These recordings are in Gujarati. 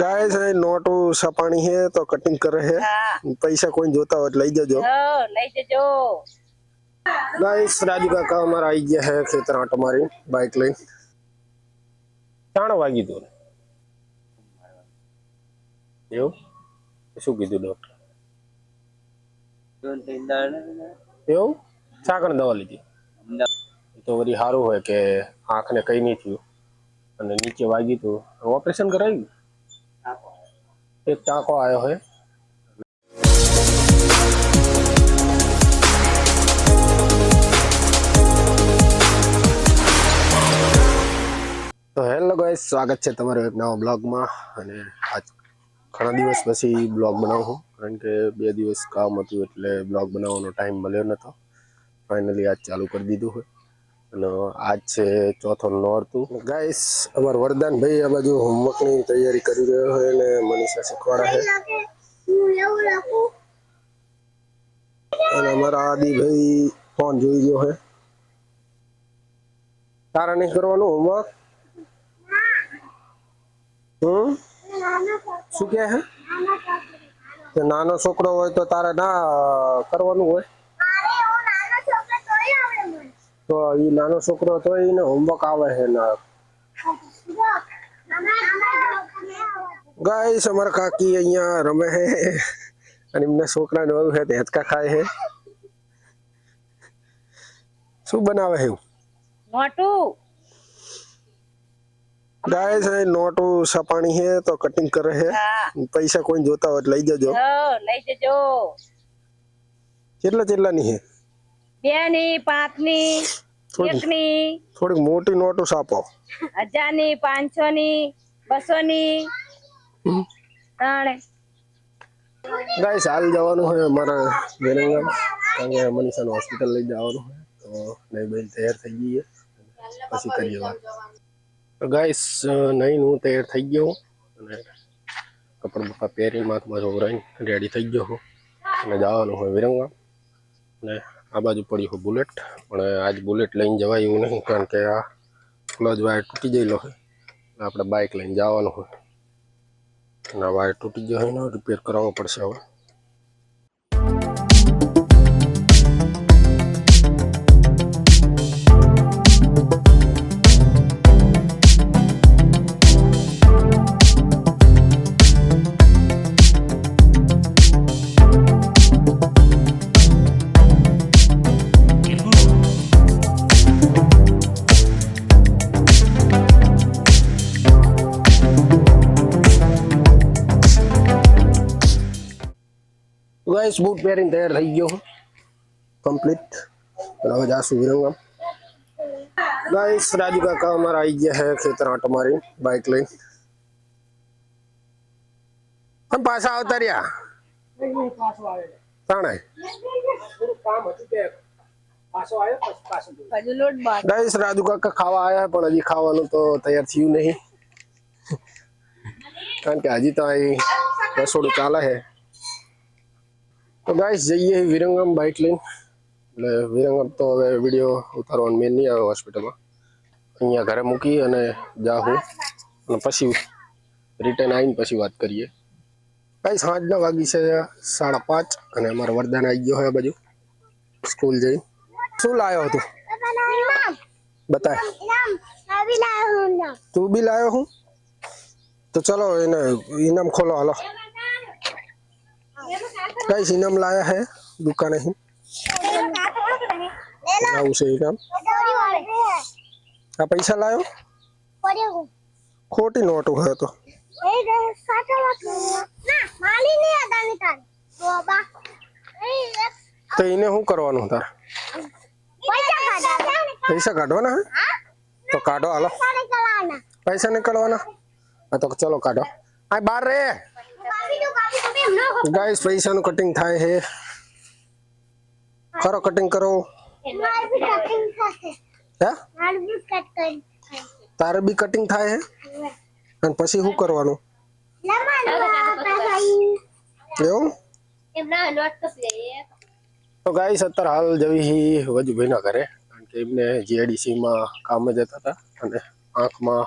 ગાય છે નોટું સપાણી હે તો કટિંગ કરે હે. પૈસા કોઈ જોતા હોય લઈ જજો. લઈ જજો. ગાઈસ રાજુ કાકા અમારા આઈ ગયા હે ખેતર આટ મારી બાઇક લઈ ત્રણ વાગી દો એવું? શું કીધું ડોક્ટર એવું? સાકણ દવા લીધી? તો વળી સારું હોય કે આંખને કઈ નહીં થયું. અને નીચે વાગ્યું તું ઓપરેશન કરાવ્યું એક ટાંકો આવ્યો હોય તો હેલો ગાઈસ, સ્વાગત છે તમારું એક નવા બ્લોગમાં અને આજ ઘણા દિવસ પછી બ્લોગ બનાવું છું. કારણ કે બે દિવસ કામ હતું એટલે બ્લોગ બનાવવાનો ટાઈમ મળ્યો નહોતો ફાઇનલી આજ ચાલુ કરી દીધું હોય અને આજ છે ચોથો નોરતું. ગાઈસ અમાર વરદાન ભાઈ આ બાજુ હોમવર્કની તૈયારી કરી રહ્યો હોય અને મનીષા શીખવાડા છે. અને અમારા આદિભાઈ ફોન જોઈ ગયો છે. તારા નહીં કરવાનું હોમવર્ક? હમ? શું કે કે નાનો છોકરો હોય તો તારે ના કરવાનું હોય? તો એ નાનો છોકરો તો એને હોમવર્ક આવે છે ના ગાઈસ અમારા કાકી અહીંયા રમે છે અને એમના છોકરાને એવું છે તે હેચકા ખાય છે શું બનાવે છે એવું મોટું ગાય છે નોટો સપાણી છે તો કટિંગ કરે છે હા પૈસા કોઈ જોતા હોય તો લઈ જજો હો લઈ જજો કેટલા કેટલાની છે બે પાંચની એકની ની એક ની થોડીક મોટી નોટો સાપો હજારની પાંચસો ની બસો ની ત્રણ. ગાઈસ હાલ જવાનું હોય અમારા વેરંગામ કારણ કે મનીષાને હોસ્પિટલ લઈ જવાનું હોય. તો નહીં બેન તૈયાર થઈ જઈએ. પછી કરીએ વાત. તો ગાઈસ નહીં હું તૈયાર થઈ ગયો અને કપડાં બપડા પહેરી માથમાં જોવરાઈને રેડી થઈ ગયો હું. અને જવાનું હોય વિરંગામ અને આ બાજુ પડ્યું હોય બુલેટ. પણ આજ બુલેટ લઈને જવાય એવું નહીં, કારણ કે આ ક્લચ વાયર તૂટી ગયેલો હોય આપણે બાઇક લઈને જવાનું હોય અને વાયર તૂટી ગયો હોય ને, રિપેર કરાવવો પડશે હવે. ગાઈસ બૂટ પહેરીને તૈયાર થઈ ગયો. કમ્પ્લીટ હવે જાશું વિરંગામ. ગાઈસ રાજુ કાકા અમારા આવી ગયા હે ખેતર આંટો મારી બાઇક લઈને. પણ પાછા આવતા રહ્યા? તાણે? ગાઈસ રાજુ કાકા ખાવા આવ્યા પણ હજી ખાવાનું તો તૈયાર થયું નહીં. કારણ કે હજી તો અહીં રસોડું ચાલે છે. તો ગાઈસ જઈએ વિરંગમ બાઇક લઈને એટલે વિરંગમ તો હવે વીડિયો ઉતારવાનું મેન નહીં આવે હોસ્પિટલમાં અહીંયા ઘરે મૂકી અને જાઉં અને પછી રિટર્ન આવીને પછી વાત કરીએ. ગાઈસ સાંજના વાગી છે સાડા પાંચ અને અમારો વરદાન આવી ગયો હોય બાજુ. સ્કૂલ જઈ શું લાવ્યો હતું બતાય. તું બી લાયો હું? તો ચલો એને ઇનામ ખોલો, હાલો. કઈ ઇનામ લાયા હે? દુકાને ही આવું છે ઇનામ આ પૈસા લાયો? ખોટી નોટ હોય તો. તો એને શું કરવાનું તાર? પૈસા કાઢવાના હે? તો કાઢો, હાલો. પૈસા નીકળવાના. હા, તો ચલો કાઢો. આ બાર રે. ગાઈસ પૈસાનું કટિંગ થાય છે. કરો. કટિંગ કરો હે? તારે બી કટિંગ થાય છે? અને પછી શું કરવાનું? એવું? તો ગાઈસ અત્યારે હાલ જવી હી વજુભાઈના ઘરે. કારણ કે એમને જીઆઈડીસી માં કામ જતા હતા અને આંખમાં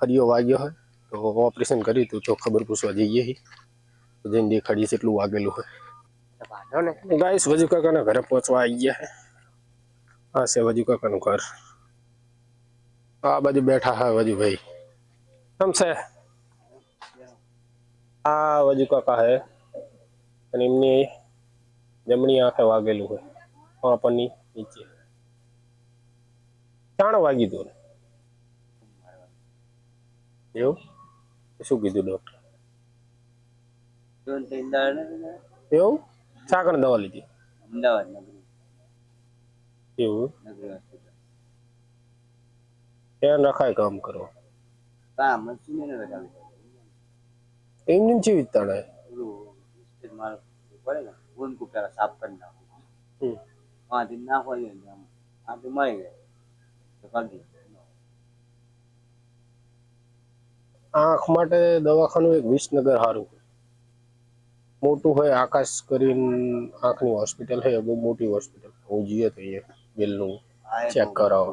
હરિયો વાગ્યો હોય તો ઓપરેશન કર્યું હતું. તો ખબર પૂછવા જઈએ તો જઈને દેખાડીએ કેટલું વાગેલું હોય ને ગાઈસ વજુ કાકાના ઘરે પહોંચવા આવી ગયા છે. આ છે વજુ કાકાનું ઘર. આ બાજુ બેઠા હા વજુભાઈ કેમ છે? આ વજુ કાકા હે. અને એમની જમણી આંખે વાગેલું હોય પાંપણની નીચે. ચાણ વાગી દો એવું? શું કીધું ડોક્ટર ત્રણ ત્રણ દાડા ને એવું ચાકણ દવા લીધી? અમદાવાદ નગરી. એવું? નગરી હોસ્પિટલ. ધ્યાન રખાય કામ કરો કામ ને એમની મારો પડે ને ઊન સાફ કરી નાખું. હમ. ને મળી ગયો તો કાઢી આંખ માટે દવાખાનું એક વિસનગર સારું મોટું હોય આકાશ કરીને આંખની હોસ્પિટલ છે બહુ મોટી હોસ્પિટલ હું જઈએ તો એ બિલનું ચેક કરાવો.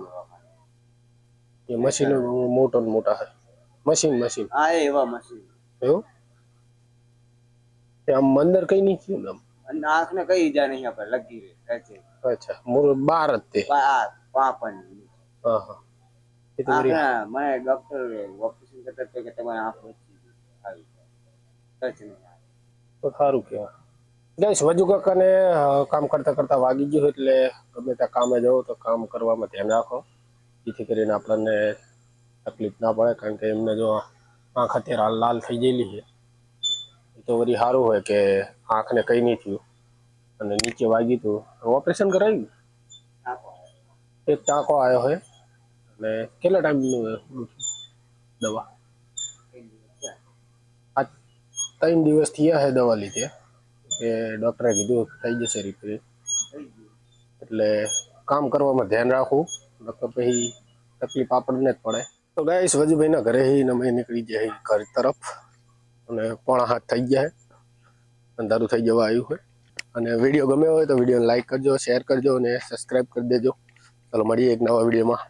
એ મશીન મોટો ને મોટા છે મશીન મશીન હા એ એવા મશીન એવું? એ આમ અંદર કઈ નહીં થયું ને આમ? અને આંખને કઈ ઈજા નહીં આપણે લગી રહે કહે અચ્છા મોર બાર જ તે. આ પાપણ હા હા. એ તો વળી આંખના મને ડોક્ટર ઓપરેશન કરતા તો કે તમારે આંખ વચ્ચે આવી. જાય ટચ નહીં. આવે. તો સારું કહેવાય. ગઈશ વજુ કાકાને કામ કરતા કરતા વાગી ગયું એટલે ગમે ત્યાં કામે જવો તો કામ કરવામાં ધ્યાન રાખો. જેથી કરીને આપણને તકલીફ ના પડે કારણ કે એમને જો આંખ અત્યારે હાલ લાલ થઈ ગયેલી છે. એ તો વળી સારું હોય કે આંખને કંઈ નહીં થયું. અને નીચે વાગ્યું હતું ઓપરેશન કરાવ્યું? એક ટાંકો આવ્યો હોય અને કેટલા ટાઈમનું દવા કઈ દિવસ જાય. આ ત્રણ દિવસ થયા છે દવા લીધે. કે ડૉક્ટરે કીધું, થઈ જશે રિપેર એટલે કામ કરવામાં ધ્યાન રાખવું નકર પછી તકલીફ આપણને જ પડે. તો ગાઈસ વજુભાઈના ઘરે અમે નીકળી જાય ઘર તરફ. અને પોણા હાથ થઈ છે. અંધારું થઈ જવા આવ્યું હોય અને વીડિયો ગમ્યો હોય તો વિડીયોને લાઈક કરજો શેર કરજો અને સબસ્ક્રાઈબ કરી દેજો. ચાલો મળીએ એક નવા વિડીયોમાં